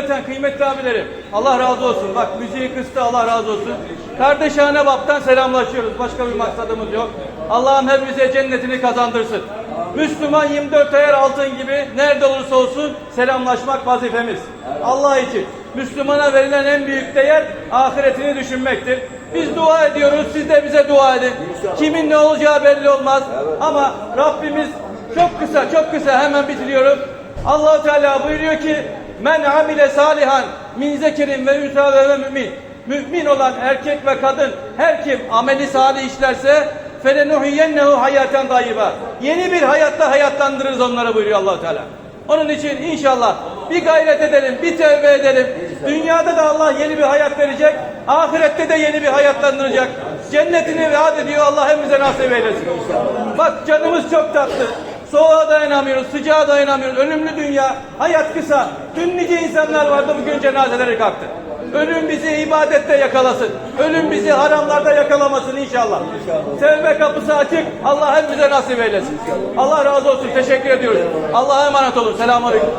Cümleten kıymetli abilerim. Allah razı olsun. Bak müziği kıstı Allah razı olsun. Kardeşane baptan selamlaşıyoruz. Başka bir maksadımız yok. Allah'ım hepimize cennetini kazandırsın. Müslüman 24 ayar altın gibi nerede olursa olsun selamlaşmak vazifemiz. Allah için. Müslümana verilen en büyük değer ahiretini düşünmektir. Biz dua ediyoruz, siz de bize dua edin. Kimin ne olacağı belli olmaz. Ama Rabbimiz çok kısa, çok kısa hemen bitiriyorum. allah Teala buyuruyor ki Men amile salihan min zekerin ve ünsa ve mümin. Mümin olan erkek ve kadın her kim ameli salih işlerse felenuhiyyennehu hayaten dayiba. Yeni bir hayatta hayatlandırırız onları buyuruyor allah Teala. Onun için inşallah bir gayret edelim, bir tevbe edelim. Dünyada da Allah yeni bir hayat verecek, ahirette de yeni bir hayatlandıracak. Cennetini vaat ediyor Allah hepimize nasip eylesin. Bak canımız çok tatlı. Soğuğa dayanamıyoruz, sıcağa dayanamıyoruz. Ölümlü dünya, hayat kısa. Dün nice insanlar vardı bugün cenazeleri kalktı. Ölüm bizi ibadette yakalasın. Ölüm bizi haramlarda yakalamasın inşallah. Tevbe kapısı açık. Allah hepimize nasip eylesin. Allah razı olsun. Teşekkür ediyoruz. Allah'a emanet olun. Selamun Aleyküm.